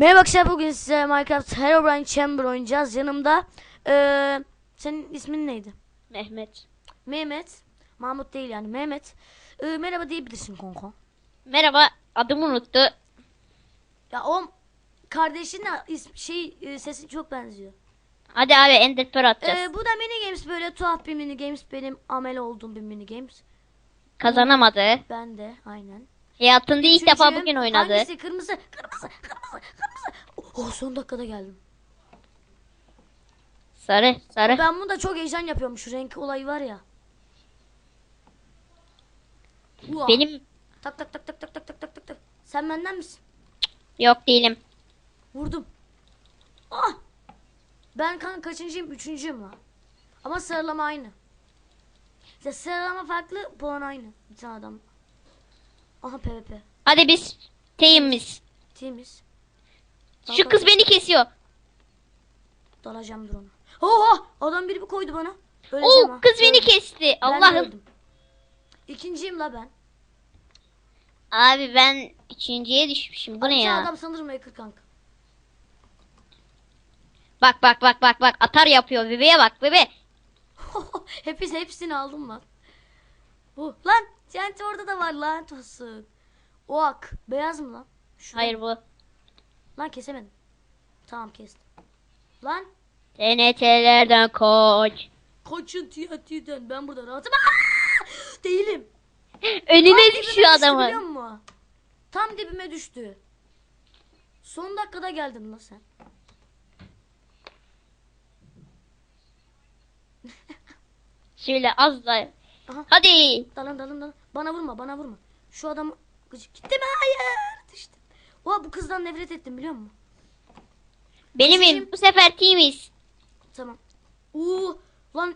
Merhaba arkadaşlar bugün size Minecraft Herobrine Chamber oynayacağız. Yanımda eee senin ismin neydi? Mehmet. Mehmet. Mahmut değil yani Mehmet. Eee, merhaba diyebilirsin Konko. Merhaba adımı unuttu. Ya o kardeşinle is- şey e, sesi çok benziyor. Hadi abi Ender Pearl atacağız. Eee, bu da mini games böyle tuhaf bir mini games. Benim amel olduğum bir mini games. Kazanamadı. Ben de aynen. Hayatında ilk defa bugün oynadı. Hangisi? Kırmızı, kırmızı, kırmızı, kırmızı. Oh son dakikada geldim. Sarı sarı. Ben bunu da çok heyecan yapıyorum. Şu renk olayı var ya. Benim Tak tak tak tak tak tak tak tak tak tak. Sen benden misin? yok değilim. Vurdum. Ah! Ben kan kaçıncıyım? Üçüncüyüm lan. Ama sıralama aynı. İşte sıralama farklı, puan aynı. Bir tane adam. Aha PvP. Hadi biz teyimiz. Temiz. Şu kız beni kesiyor. Dalacağım dur ona. Oha! Adam biri bir koydu bana. Öleceğim Oo ha. kız beni kesti. Allah'ım. İkinciyim la ben. Abi ben üçüncüye düşmüşüm. Bu ne Bir ya? adam sanırım Maker kanka. Bak bak bak bak bak atar yapıyor. Bebeğe bak bebe. Hepsi hepsini aldım lan. Bu lan TNT orada da var lan olsun. O ak beyaz mı lan? Şu Hayır bu. Lan kesemedim. Tamam kestim. Lan TNT'lerden koç. kaçın TNT'den ben burada rahatım. Aa! Değilim. Önüne Tam düş dibime şu düştü adamın. musun? Tam dibime düştü. Son dakikada geldin lan sen. Şöyle az da. Aha. Hadi. Dalın dalın dalın. Bana vurma bana vurma. Şu gıcık gitti mi? Hayır. Düştüm. Oha bu kızdan nefret ettim biliyor musun? Benimim. Bu sefer timiz. Tamam. Uuu lan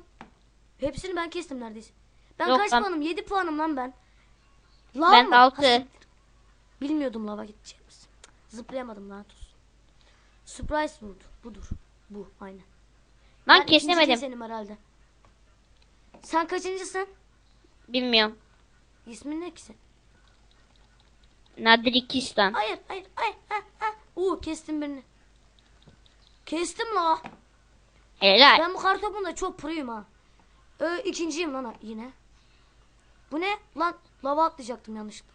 hepsini ben kestim neredeyse. Ben Yok kaç lan. puanım? 7 puanım lan ben. Lav Ben mı? altı. Ha, siktir. Bilmiyordum lava gideceğimiz. Cık, Zıplayamadım lanet olsun. Surprise vurdu. Budur. Bu aynen. Lan Ben ikinci kesemedim. kesenim herhalde. Sen kaçıncısın? Bilmiyorum. İsmin ne ki sen? Nadrikistan. Hayır hayır hayır. Ha, ha. Uuu kestim birini. Kestim la. Helal. Ben bu kartopunda çok proyum ha. Ee, ikinciyim lan ha- yine. Bu ne? Lan lava atlayacaktım yanlışlıkla.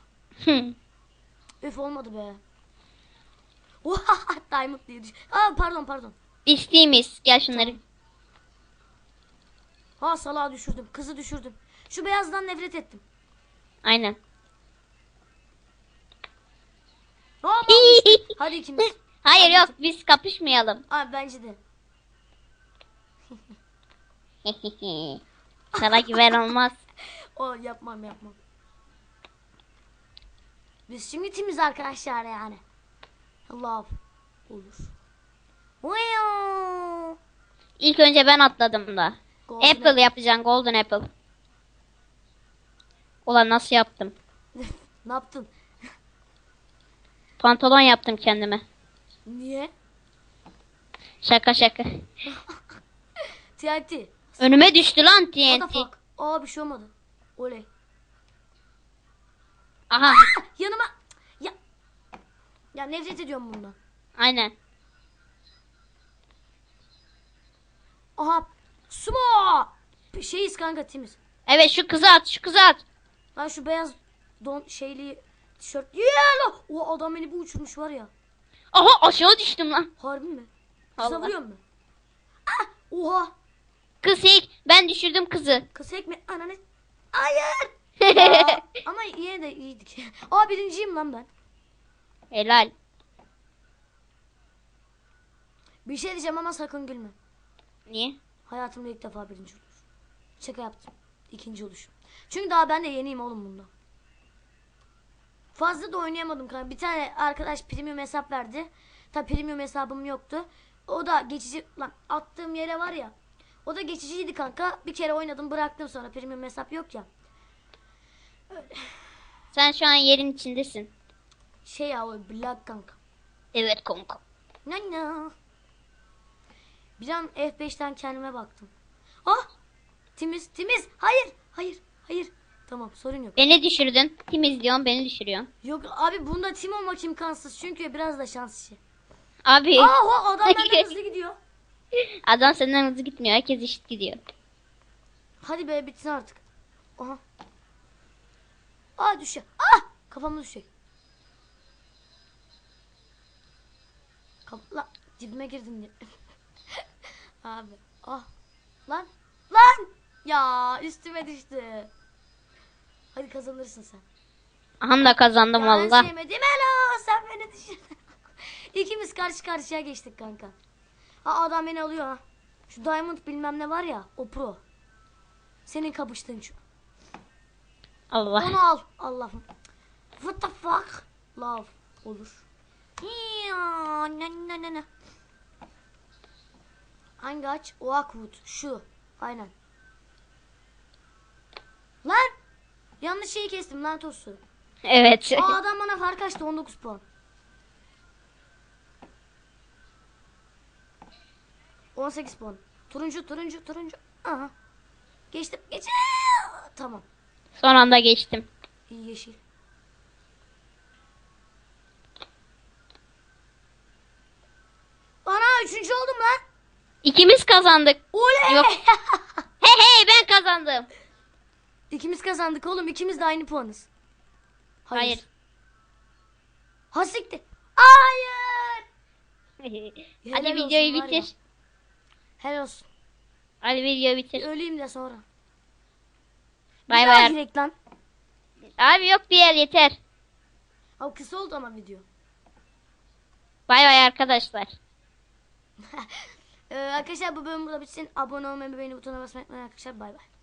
Üf olmadı be. Oha diamond diye düş. Aa pardon pardon. Biz timiz. Gel şunları. Ha salağı düşürdüm. Kızı düşürdüm. Şu beyazdan nefret ettim. Aynen. Aa. Hadi ikimiz. Hayır Hadi. yok biz kapışmayalım. Aa bence de. Sana güven olmaz. O yapmam yapmam. Biz şimdi timiz arkadaşlar yani. Love olur. İlk önce ben atladım da. Golden Apple yapacaksın Golden Apple. Ulan nasıl yaptım? ne yaptın? Pantolon yaptım kendime. Niye? Şaka şaka. TNT. Önüme düştü lan TNT. Aa bir şey olmadı. Oley. Aha Ah, yanıma. Ya. Ya nefret ediyorum bundan. aynen. Aha. Sumo. Bir Şeyiz kanka timiz. Evet şu kızı at şu kızı at. Lan şu beyaz don şeyli tişört. Yeah! O adam beni bu uçurmuş var ya. Aha aşağı düştüm lan. Harbi mi? Kıza Allah. vuruyor mu? Ah! Oha! Kız ben düşürdüm kızı. Kız ekme ananı. Hayır! Ama yine de iyiydik. Aa birinciyim lan ben. Helal. Bir şey diyeceğim ama sakın gülme. Niye? Hayatımda ilk defa birinci oluş. Şaka yaptım. İkinci oluşum. Çünkü daha ben de yeniyim oğlum bunda. Fazla da oynayamadım kanka. Bir tane arkadaş premium hesap verdi. Tabi premium hesabım yoktu. O da geçici lan attığım yere var ya. O da geçiciydi kanka. Bir kere oynadım bıraktım sonra premium hesap yok ya. Sen şu an yerin içindesin. Şey ya o black kanka. Evet kanka. Nana. Bir an F5'ten kendime baktım. Ah! Timiz, timiz. Hayır, hayır, hayır. Tamam, sorun yok. Beni düşürdün. Kim izliyorsun beni düşürüyorsun. Yok abi bunda tim olmak imkansız çünkü biraz da şans işi. Abi Aa o adam benden hızlı gidiyor. adam senden hızlı gitmiyor. Herkes eşit gidiyor. Hadi be bitsin artık. Aha. Aa düşecek. Ah! Kafama düşecek. Kap la dibime girdin diye. Abi. Ah. Lan. Ya üstüme düştü. Hadi kazanırsın sen. Aham da kazandım Ya valla. Ben sevmedim. Hello sen beni düşürdün. İkimiz karşı karşıya geçtik kanka. Aa adam beni alıyor ha. Şu Diamond bilmem ne var ya o pro. Senin kapıştığın şu. Allah. Onu al. Allah'ım. What the fuck? Love. Olur. Hangi ağaç? Oakwood. Şu. Aynen. Lan! Yanlış şeyi kestim lan tostu. Evet. Aa adam bana fark açtı 19 puan. 18 puan. Turuncu turuncu turuncu. Aha. Geçtim. Geçtim. Tamam. Son anda geçtim. İyi yeşil. Ana üçüncü oldum lan. İkimiz kazandık. Oley! Yok. Hey hey ben kazandım. İkimiz kazandık oğlum. İkimiz de aynı puanız. Hayır. Ha siktir. Hayır. Hadi Helal videoyu olsun var ya. bitir. Helal olsun. Hadi videoyu bitir. Öleyim de sonra. Bay Bir daha bay. girek lan. Abi yok bir yer yeter. Abi kısa oldu ama video. Bay bay arkadaşlar. Ee, arkadaşlar bu bölüm burada bitsin. Abone olmayı ve beğeni butonuna basmayı unutmayın arkadaşlar. Bay bay.